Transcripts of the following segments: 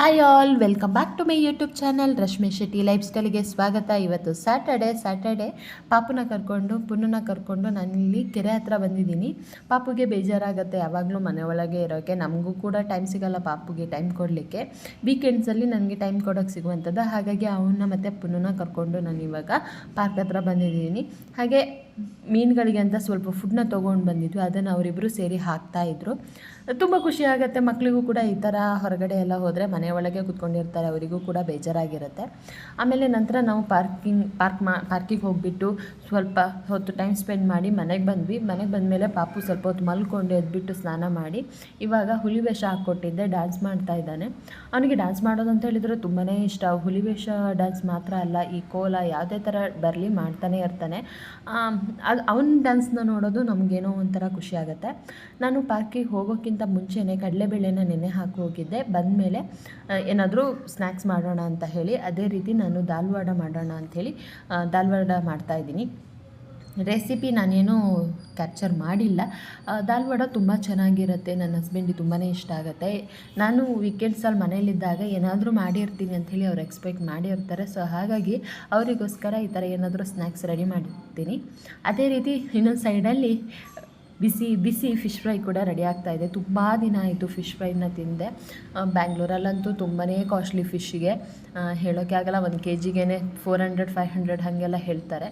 Hi all welcome back to my YouTube channel Rashmi Shetty life ಸ್ಟೈಲ್ಗೆ ಸ್ವಾಗತ. ಇವತ್ತು Saturday Saturday ಪಾಪುನ ಕರ್ಕೊಂಡು, ಪುನ್ನನ ಕರ್ಕೊಂಡು ನಾನಿಲ್ಲಿ ಕೆರೆ ಹತ್ರ ಬಂದಿದ್ದೀನಿ. ಪಾಪುಗೆ ಬೇಜಾರಾಗುತ್ತೆ, ಯಾವಾಗಲೂ ಮನೆ ಒಳಗೆ ಇರೋಕ್ಕೆ ನಮಗೂ ಕೂಡ ಟೈಮ್ ಸಿಗಲ್ಲ ಪಾಪುಗೆ ಟೈಮ್ ಕೊಡಲಿಕ್ಕೆ. ವೀಕೆಂಡ್ಸಲ್ಲಿ ನನಗೆ ಟೈಮ್ ಕೊಡೋಕ್ಕೆ ಸಿಗುವಂಥದ್ದು. ಹಾಗಾಗಿ ಅವನ್ನ ಮತ್ತು ಪುನ್ನನ ಕರ್ಕೊಂಡು ನಾನು ಇವಾಗ ಪಾರ್ಕ್ ಹತ್ರ ಬಂದಿದ್ದೀನಿ. ಹಾಗೆ ಮೀನುಗಳಿಗೆ ಅಂತ ಸ್ವಲ್ಪ ಫುಡ್ನ ತೊಗೊಂಡು ಬಂದಿದ್ವಿ. ಅದನ್ನು ಅವರಿಬ್ಬರು ಸೇರಿ ಹಾಕ್ತಾಯಿದ್ರು ತುಂಬ ಖುಷಿ ಆಗುತ್ತೆ. ಮಕ್ಕಳಿಗೂ ಕೂಡ ಈ ಥರ ಹೊರಗಡೆ ಎಲ್ಲ ಹೋದರೆ ಮನೆ ಒಳಗೆ ಕೂತ್ಕೊಂಡಿರ್ತಾರೆ. ಅವರಿಗೂ ಕೂಡ ಬೇಜಾರಾಗಿರುತ್ತೆ. ಆಮೇಲೆ ನಂತರ ನಾವು ಪಾರ್ಕಿಂಗ್, ಪಾರ್ಕ್ ಮಾ, ಪಾರ್ಕಿಗೆ ಹೋಗಿಬಿಟ್ಟು ಸ್ವಲ್ಪ ಹೊತ್ತು ಟೈಮ್ ಸ್ಪೆಂಡ್ ಮಾಡಿ ಮನೆಗೆ ಬಂದ್ವಿ. ಮನೆಗೆ ಬಂದಮೇಲೆ ಪಾಪು ಸ್ವಲ್ಪ ಹೊತ್ತು ಮಲ್ಕೊಂಡು ಎದ್ಬಿಟ್ಟು ಸ್ನಾನ ಮಾಡಿ ಇವಾಗ ಹುಲಿ ವೇಷ ಹಾಕ್ಕೊಟ್ಟಿದ್ದೆ ಡ್ಯಾನ್ಸ್ ಮಾಡ್ತಾ ಇದ್ದಾನೆ. ಅವನಿಗೆ ಡ್ಯಾನ್ಸ್ ಮಾಡೋದು ಅಂತ ಹೇಳಿದರೆ ತುಂಬಾ ಇಷ್ಟ. ಹುಲಿ ವೇಷ ಡ್ಯಾನ್ಸ್ ಮಾತ್ರ ಅಲ್ಲ, ಈ ಕೋಲ ಯಾವುದೇ ಥರ ಬರಲಿ ಮಾಡ್ತಾನೆ ಇರ್ತಾನೆ. ಅದು ಅವನ ಡ್ಯಾನ್ಸ್ನ ನೋಡೋದು ನಮಗೇನೋ ಒಂಥರ ಖುಷಿ ಆಗುತ್ತೆ. ನಾನು ಪಾರ್ಕಿಗೆ ಹೋಗೋಕ್ಕಿಂತ ಮುಂಚೆನೇ ಕಡಲೆಬೇಳೆನ ನೆನೆ ಹಾಕಿ ಹೋಗಿದ್ದೆ. ಬಂದಮೇಲೆ ಏನಾದರೂ ಸ್ನ್ಯಾಕ್ಸ್ ಮಾಡೋಣ ಅಂತ ಹೇಳಿ, ಅದೇ ರೀತಿ ನಾನು ದಾಲ್ವಾಡ ಮಾಡೋಣ ಅಂಥೇಳಿ ದಾಲ್ವಾಡ ಮಾಡ್ತಾಯಿದ್ದೀನಿ ರೆಸಿಪಿ ನಾನೇನು ಕ್ಯಾಪ್ಚರ್ ಮಾಡಿಲ್ಲ. ದಾಲ್ ವಡ ತುಂಬ ಚೆನ್ನಾಗಿರುತ್ತೆ ನನ್ನ ಹಸ್ಬೆಂಡಿಗೆ ತುಂಬಾ ಇಷ್ಟ ಆಗುತ್ತೆ. ನಾನು ವೀಕೆಂಡ್ಸಲ್ಲಿ ಮನೇಲಿದ್ದಾಗ ಏನಾದರೂ ಮಾಡಿರ್ತೀನಿ ಅಂಥೇಳಿ ಅವ್ರು ಎಕ್ಸ್ಪೆಕ್ಟ್ ಮಾಡಿರ್ತಾರೆ. ಸೊ ಹಾಗಾಗಿ ಅವರಿಗೋಸ್ಕರ ಈ ಥರ ಏನಾದರೂ ಸ್ನ್ಯಾಕ್ಸ್ ರೆಡಿ ಮಾಡಿರ್ತೀನಿ ಅದೇ ರೀತಿ ಇನ್ನೊಂದು ಸೈಡಲ್ಲಿ ಬಿಸಿ ಬಿಸಿ ಫಿಶ್ ಫ್ರೈ ಕೂಡ ರೆಡಿ ಆಗ್ತಾ ಇದೆ. ತುಂಬ ದಿನ ಆಯಿತು ಫಿಶ್ ಫ್ರೈನ ತಿಂದೆ. ಬ್ಯಾಂಗ್ಳೂರಲ್ಲಂತೂ ತುಂಬಾ ಕಾಸ್ಟ್ಲಿ ಫಿಶ್ಶಿಗೆ ಹೇಳೋಕ್ಕೆ ಆಗಲ್ಲ, ಒಂದು ಕೆ ಜಿಗೆ ಫೋರ್ ಹಂಡ್ರೆಡ್ ಫೈವ್ ಹಂಡ್ರೆಡ್ ಹಾಗೆಲ್ಲ ಹೇಳ್ತಾರೆ.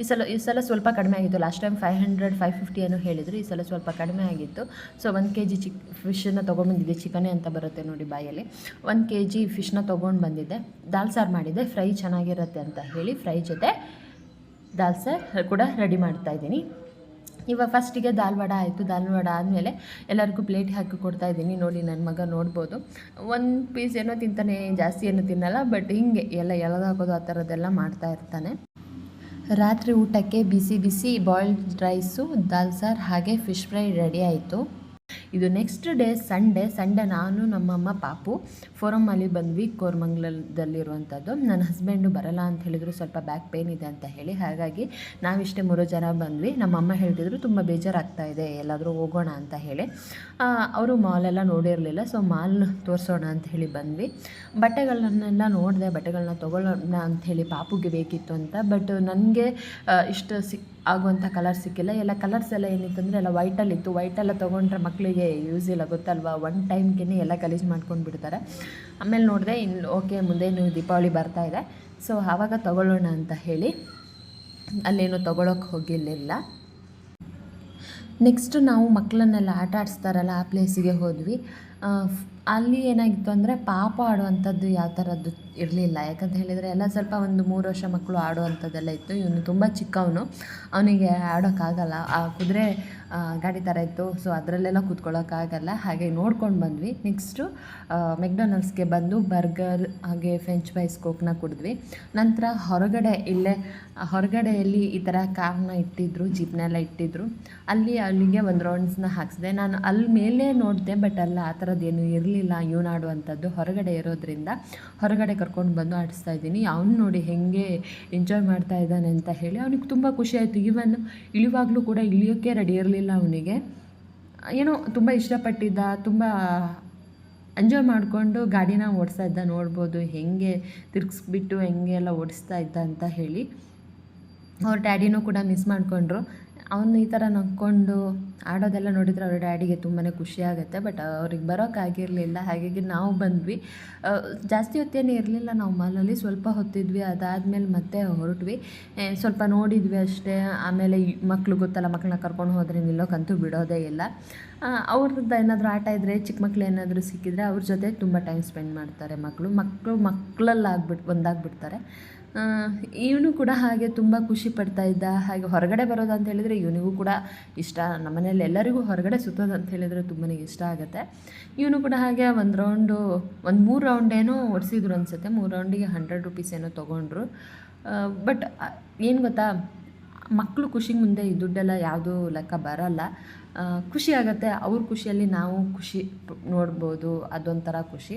ಈ ಸಲ ಈ ಸಲ ಸ್ವಲ್ಪ ಕಡಿಮೆ ಆಗಿತ್ತು. Last time five hundred five fifty ಏನೋ ಹೇಳಿದರು, ಈ ಸಲ ಸ್ವಲ್ಪ ಕಡಿಮೆ ಆಗಿತ್ತು. ಸೊ ಒಂದು ಕೆ ಜಿ ಚಿಕ್ ಫಿಶನ್ನು ತೊಗೊಂಡ್ಬಂದಿದ್ದೆ. ಚಿಕನೇ ಅಂತ ಬರುತ್ತೆ ನೋಡಿ ಬಾಯಲ್ಲಿ. ಒಂದು ಕೆ ಜಿ ಫಿಶ್ನ ತೊಗೊಂಡು ಬಂದಿದ್ದೆ ದಾಲ್ ಸಾರು ಮಾಡಿದ್ದೆ. ಫ್ರೈ ಚೆನ್ನಾಗಿರುತ್ತೆ ಅಂತ ಹೇಳಿ ಫ್ರೈ ಜೊತೆ ದಾಲ್ ಸಾರ್ ಕೂಡ ರೆಡಿ ಮಾಡ್ತಾ ಇದ್ದೀನಿ. ಇವಾಗ ಫಸ್ಟಿಗೆ ದಾಲ್ ವಡ ಆಯಿತು. ದಾಲ್ ವಡ ಆದಮೇಲೆ ಎಲ್ಲರಿಗೂ ಪ್ಲೇಟ್ ಹಾಕಿ ಕೊಡ್ತಾ ಇದ್ದೀನಿ. ನೋಡಿ ನನ್ನ ಮಗ ನೋಡ್ಬೋದು. ಒಂದು ಪೀಸ್ ಏನೋ ತಿಂತಾನೆ, ಜಾಸ್ತಿ ಏನೂ ತಿನ್ನಲ್ಲ ಬಟ್ ಹಿಂಗೆ ಎಲ್ಲ ಎಳೆದು ಆ ಥರದ್ದೆಲ್ಲ ಮಾಡ್ತಾ ಇರ್ತಾನೆ. ರಾತ್ರಿ ಊಟಕ್ಕೆ ಬಿಸಿ ಬಿಸಿ ಬಾಯ್ಲ್ಡ್ ರೈಸು ದಾಲ್ ಸಾರ್ ಹಾಗೆ ಫಿಶ್ ಫ್ರೈ ರೆಡಿ ಆಯಿತು. ಇದು ನೆಕ್ಸ್ಟ್ ಡೇ ಸಂಡೇ ಸಂಡೇ ನಾನು, ನಮ್ಮಮ್ಮ, ಪಾಪು ಫೋರಮ್ಮಲ್ಲಿ ಬಂದ್ವಿ ಕೋರ್ಮಂಗ್ಲದಲ್ಲಿರುವಂಥದ್ದು ನನ್ನ ಹಸ್ಬೆಂಡು ಬರಲ್ಲ ಅಂತ ಹೇಳಿದ್ರು, ಸ್ವಲ್ಪ ಬ್ಯಾಕ್ ಪೇನ್ ಇದೆ ಅಂತ ಹೇಳಿ. ಹಾಗಾಗಿ ನಾವಿಷ್ಟೇ ಮೂರು ಜನ ಬಂದ್ವಿ. ನಮ್ಮಮ್ಮ ಹೇಳ್ತಿದ್ರು, ತುಂಬ ಬೇಜಾರಾಗ್ತಾ ಇದೆ, ಎಲ್ಲಾದರೂ ಹೋಗೋಣ ಅಂತ ಹೇಳಿ. ಅವರು ಮಾಲೆಲ್ಲ ನೋಡಿರಲಿಲ್ಲ ಸೊ ಮಾಲ್ ತೋರಿಸೋಣ ಅಂತ ಹೇಳಿ ಬಂದ್ವಿ. ಬಟ್ಟೆಗಳನ್ನೆಲ್ಲ ನೋಡಿದೆ ಬಟ್ಟೆಗಳನ್ನ ತೊಗೊಳ್ಳೋಣ ಹೇಳಿ ಪಾಪುಗೆ ಬೇಕಿತ್ತು ಅಂತ. ಬಟ್ ನನಗೆ ಇಷ್ಟು ಸಿಕ್ ಆಗುವಂಥ ಕಲರ್ ಸಿಕ್ಕಿಲ್ಲ. ಎಲ್ಲ ಕಲರ್ಸ್ ಎಲ್ಲ ಏನಿತ್ತು ಅಂದರೆ ಎಲ್ಲ ವೈಟಲ್ಲಿತ್ತು ವೈಟೆಲ್ಲ ತೊಗೊಂಡ್ರೆ ಮಕ್ಕಳಿಗೆ ಯೂಸ್ ಇಲ್ಲ ಗೊತ್ತಲ್ವಾ? ಒನ್ ಟೈಮ್ಗೆ ಎಲ್ಲ ಗಲೀಜು ಮಾಡ್ಕೊಂಡು ಬಿಡ್ತಾರೆ. ಆಮೇಲೆ ನೋಡಿದೆ ಇನ್ನು ಓಕೆ ಮುಂದೇನು ದೀಪಾವಳಿ ಬರ್ತಾ ಇದೆ. ಸೊ ಆವಾಗ ತೊಗೊಳ್ಳೋಣ ಅಂತ ಹೇಳಿ, ಅಲ್ಲೇನು ತೊಗೊಳಕ್ಕೆ ಹೋಗಿರಲಿಲ್ಲ. ನೆಕ್ಸ್ಟು ನಾವು ಮಕ್ಕಳನ್ನೆಲ್ಲ ಆಟ ಆಡಿಸ್ತಾರಲ್ಲ ಆ ಪ್ಲೇಸಿಗೆ ಹೋದ್ವಿ. ಅಲ್ಲಿ ಏನಾಗಿತ್ತು ಅಂದರೆ ಪಾಪ ಆಡುವಂಥದ್ದು ಯಾವ ಥರದ್ದು ಇರಲಿಲ್ಲ. ಯಾಕಂತ ಹೇಳಿದರೆ ಎಲ್ಲ ಸ್ವಲ್ಪ ಒಂದು ಮೂರು ವರ್ಷ ಮಕ್ಕಳು ಆಡುವಂಥದ್ದೆಲ್ಲ ಇತ್ತು. ಇವನು ತುಂಬ ಚಿಕ್ಕವನು. ಅವನಿಗೆ ಆಡೋಕ್ಕಾಗಲ್ಲ. ಆ, ಕುದುರೆ ಗಾಡಿ ಥರ ಇತ್ತು. ಸೊ ಅದರಲ್ಲೆಲ್ಲ ಕೂತ್ಕೊಳ್ಳೋಕ್ಕಾಗಲ್ಲ ಹಾಗೆ ನೋಡ್ಕೊಂಡು ಬಂದ್ವಿ. ನೆಕ್ಸ್ಟು ಮೆಕ್ಡೊನಲ್ಡ್ಸ್ಗೆ ಬಂದು ಬರ್ಗರ್, ಹಾಗೆ ಫ್ರೆಂಚ್ ಫ್ರೈಸ್ ಕೋಕ್ನ ಕುಡಿದ್ವಿ. ನಂತರ ಹೊರಗಡೆ ಇಲ್ಲೇ, ಹೊರಗಡೆಯಲ್ಲಿ ಈ ಥರ ಕಾರ್ನ ಇಟ್ಟಿದ್ರು ಜೀಪ್ನೆಲ್ಲ ಇಟ್ಟಿದ್ರು. ಅಲ್ಲಿ ಅಲ್ಲಿಗೆ ಒಂದು ರೌಂಡ್ಸ್ನ ಹಾಕ್ಸಿದೆ. ನಾನು ಅಲ್ಲಿ ಮೇಲೆ ನೋಡಿದೆ ಬಟ್ ಅಲ್ಲ, ಆ ಥರದ್ದೇನು ಇರಲಿಲ್ಲ. ಇವನು ಆಡುವಂಥದ್ದು ಹೊರಗಡೆ ಇರೋದ್ರಿಂದ ಹೊರಗಡೆ ಕರ್ಕೊಂಡು ಬಂದು ಆಡಿಸ್ತಾ ಇದ್ದೀನಿ. ಅವ್ನು ನೋಡಿ ಹೇಗೆ ಎಂಜಾಯ್ ಮಾಡ್ತಾ ಇದ್ದಾನೆ ಅಂತ ಹೇಳಿ, ಅವ್ನಿಗೆ ತುಂಬ ಖುಷಿ ಆಯಿತು. ಈವನ್ ಇಳಿವಾಗಲೂ ಕೂಡ ಇಳಿಯೋಕ್ಕೆ ರೆಡಿ ಇರಲಿಲ್ಲ. ಅವನಿಗೆ. ಏನೋ ತುಂಬ ಇಷ್ಟಪಟ್ಟಿದ್ದ, ತುಂಬ ಎಂಜಾಯ್ ಮಾಡಿಕೊಂಡು ಗಾಡಿನ ಓಡಿಸ್ತಾ ಇದ್ದ, ನೋಡ್ಬೋದು ಹೆಂಗೆ ತಿರ್ಗಿಸ್ಬಿಟ್ಟು ಹೆಂಗೆ ಎಲ್ಲ ಓಡಿಸ್ತಾ ಇದ್ದ ಅಂತ ಹೇಳಿ. ಅವ್ರ ಡ್ಯಾಡಿನೂ ಕೂಡ ಮಿಸ್ ಮಾಡಿಕೊಂಡ್ರು. ಅವನು ಈ ಥರ ನಕ್ಕೊಂಡು ಆಡೋದೆಲ್ಲ ನೋಡಿದರೆ ಅವ್ರ ಡ್ಯಾಡಿಗೆ ತುಂಬಾ ಖುಷಿ ಆಗುತ್ತೆ. ಬಟ್ ಅವ್ರಿಗೆ ಬರೋಕ್ಕಾಗಿರಲಿಲ್ಲ ಹಾಗಾಗಿ ನಾವು ಬಂದ್ವಿ. ಜಾಸ್ತಿ ಹೊತ್ತೇನು ಇರಲಿಲ್ಲ ನಾವು ಮಾಲಲ್ಲಿ. ಸ್ವಲ್ಪ ಹೊತ್ತಿದ್ವಿ. ಅದಾದಮೇಲೆ ಮತ್ತೆ ಹೊರಟ್ವಿ. ಸ್ವಲ್ಪ ನೋಡಿದ್ವಿ ಅಷ್ಟೇ. ಆಮೇಲೆ ಮಕ್ಕಳು ಗೊತ್ತಲ್ಲ ಮಕ್ಕಳನ್ನ ಕರ್ಕೊಂಡು ಹೋದರೆ ನಿಲ್ಲೋಕ್ಕಂತೂ ಬಿಡೋದೇ ಇಲ್ಲ. ಅವ್ರದ್ದು ಏನಾದರೂ ಆಟ ಇದ್ದರೆ ಚಿಕ್ಕ ಮಕ್ಳು ಏನಾದರೂ ಸಿಕ್ಕಿದರೆ ಅವ್ರ ಜೊತೆ ತುಂಬ ಟೈಮ್ ಸ್ಪೆಂಡ್ ಮಾಡ್ತಾರೆ ಮಕ್ಕಳು ಮಕ್ಕಳು ಮಕ್ಕಳಲ್ಲಾಗ್ಬಿಟ್ಟು ಒಂದಾಗ್ಬಿಡ್ತಾರೆ. ಇವನು ಕೂಡ ಹಾಗೆ ತುಂಬ ಖುಷಿ ಪಡ್ತಾ ಇದ್ದ. ಹಾಗೆ ಹೊರಗಡೆ ಬರೋದು ಅಂತ ಹೇಳಿದರೆ ಇವನಿಗೂ ಕೂಡ ಇಷ್ಟ. ನಮ್ಮನೇಲಿ ಎಲ್ಲರಿಗೂ ಹೊರಗಡೆ ಸುತ್ತೋದು ಅಂತ ಹೇಳಿದರೆ ತುಂಬಾ ಇಷ್ಟ ಆಗುತ್ತೆ. ಇವನು ಕೂಡ ಹಾಗೆ ಒಂದು ರೌಂಡು ಒಂದು ಮೂರು ರೌಂಡೇನೋ ಏನೋ ಓಡಿಸಿದ್ರು ಅನಿಸುತ್ತೆ. ಮೂರು ರೌಂಡಿಗೆ ಹಂಡ್ರೆಡ್ ರುಪೀಸ್ ಏನೋ ತೊಗೊಂಡ್ರು. ಬಟ್ ಏನು ಗೊತ್ತಾ? ಮಕ್ಕಳು ಖುಷಿ ಮುಂದೆ ಈ ದುಡ್ಡೆಲ್ಲ ಯಾವುದೂ ಲೆಕ್ಕ ಬರಲ್ಲ. ಖುಷಿ ಆಗುತ್ತೆ. ಅವ್ರ ಖುಷಿಯಲ್ಲಿ ನಾವು ಖುಷಿ ನೋಡ್ಬೋದು. ಅದೊಂಥರ ಖುಷಿ.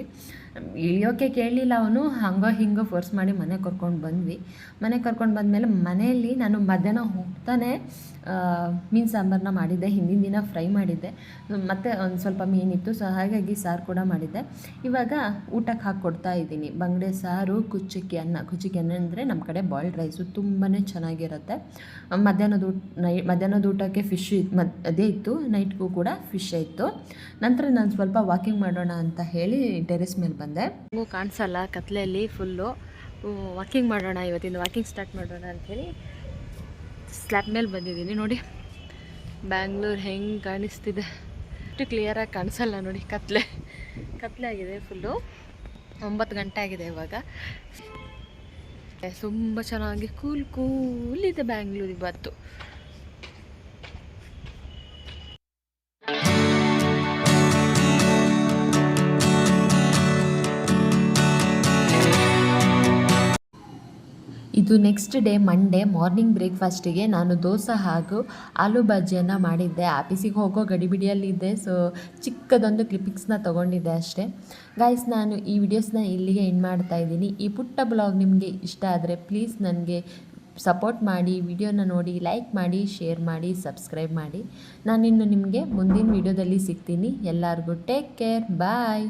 ಇಳಿಯೋಕ್ಕೆ ಕೇಳಲಿಲ್ಲ ಅವನು. ಹಂಗೋ ಹಿಂಗೋ ಫೋರ್ಸ್ ಮಾಡಿ ಮನೆ ಕರ್ಕೊಂಡು ಬಂದ್ವಿ. ಮನೆ ಕರ್ಕೊಂಡು ಬಂದಮೇಲೆ ಮನೆಯಲ್ಲಿ ನಾನು ಮಧ್ಯಾಹ್ನ ಹೋಗ್ತಾನೆ ಮೀನು ಸಾಂಬಾರನ್ನ ಮಾಡಿದ್ದೆ. ಹಿಂದಿನ ದಿನ ಫ್ರೈ ಮಾಡಿದ್ದೆ. ಮತ್ತು ಒಂದು ಸ್ವಲ್ಪ ಮೀನಿತ್ತು ಸೊ, ಹಾಗಾಗಿ ಸಾರು ಕೂಡ ಮಾಡಿದ್ದೆ. ಇವಾಗ ಊಟಕ್ಕೆ ಹಾಕಿ ಕೊಡ್ತಾ ಇದ್ದೀನಿ. ಬಂಗಡೆ ಸಾರು ಕುಚ್ಚಕ್ಕಿ ಅನ್ನ. ಕುಚ್ಚಕ್ಕಿ ಅನ್ನ ಅಂದರೆ ನಮ್ಮ ಕಡೆ ಬಾಯ್ಲ್ಡ್ ರೈಸು ತುಂಬಾ ಚೆನ್ನಾಗಿರುತ್ತೆ. ಮಧ್ಯಾಹ್ನದ ಊಟ, ನೈ, ಮಧ್ಯಾಹ್ನದ ಊಟಕ್ಕೆ ಫಿಶ್ ಮದ್, ಅದೇ ಇತ್ತು. ನೈಟ್ಗೂ ಕೂಡ ಫಿಶ್ ಇತ್ತು. ನಂತರ ನಾನು ಸ್ವಲ್ಪ ವಾಕಿಂಗ್ ಮಾಡೋಣ ಅಂತ ಹೇಳಿ ಟೆರೆಸ್ ಮೇಲೆ ಬಂದೆ. ಕಾಣಿಸಲ್ಲ, ಕತ್ಲೆಯಲ್ಲಿ ಫುಲ್ಲು ವಾಕಿಂಗ್ ಮಾಡೋಣ ಇವತ್ತಿಂದ ವಾಕಿಂಗ್ ಸ್ಟಾರ್ಟ್ ಮಾಡೋಣ ಅಂಥೇಳಿ ಸ್ಲ್ಯಾಬ್ ಮೇಲೆ ಬಂದಿದ್ದೀನಿ. ನೋಡಿ ಬ್ಯಾಂಗ್ಳೂರು ಹೆಂಗೆ ಕಾಣಿಸ್ತಿದೆ. ಅಷ್ಟು ಕ್ಲಿಯರಾಗಿ ಕಾಣಿಸಲ್ಲ ನೋಡಿ, ಕತ್ಲೆ. ಕತ್ಲೆ ಆಗಿದೆ ಫುಲ್ಲು ಒಂಬತ್ತು ಗಂಟೆ ಆಗಿದೆ ಇವಾಗ. ತುಂಬ ಚೆನ್ನಾಗಿ ಕೂಲ್ ಕೂಲ್ ಇದೆ ಬ್ಯಾಂಗ್ಳೂರು ಇವತ್ತು. ಇದು ನೆಕ್ಸ್ಟ್ ಡೇ ಮಂಡೇ ಮಾರ್ನಿಂಗ್ ಬ್ರೇಕ್ಫಾಸ್ಟಿಗೆ ನಾನು ದೋಸೆ ಹಾಗೂ ಆಲೂ ಬಾಜಿಯನ್ನು ಮಾಡಿದ್ದೆ. ಆಫೀಸಿಗೆ ಹೋಗೋ ಗಡಿಬಿಡಿಯಲ್ಲಿದ್ದೆ. ಸೊ ಚಿಕ್ಕದೊಂದು ಕ್ಲಿಪ್ಪಿಂಗ್ಸ್ನ ತೊಗೊಂಡಿದ್ದೆ ಅಷ್ಟೇ. ಗಾಯ್ಸ್ ನಾನು ಈ ವಿಡಿಯೋಸ್ನ ಇಲ್ಲಿಗೆ ಎಂಡ್ ಮಾಡ್ತಾ ಇದ್ದೀನಿ. ಈ ಪುಟ್ಟ ಬ್ಲಾಗ್ ನಿಮಗೆ ಇಷ್ಟ ಆದರೆ ಪ್ಲೀಸ್ ನನಗೆ ಸಪೋರ್ಟ್ ಮಾಡಿ ವಿಡಿಯೋನ ನೋಡಿ ಲೈಕ್ ಮಾಡಿ ಶೇರ್ ಮಾಡಿ ಸಬ್ಸ್ಕ್ರೈಬ್ ಮಾಡಿ. ನಾನಿನ್ನು ನಿಮಗೆ ಮುಂದಿನ ವಿಡಿಯೋದಲ್ಲಿ ಸಿಗ್ತೀನಿ. ಎಲ್ಲರಿಗೂ ಟೇಕ್ ಕೇರ್ ಬಾಯ್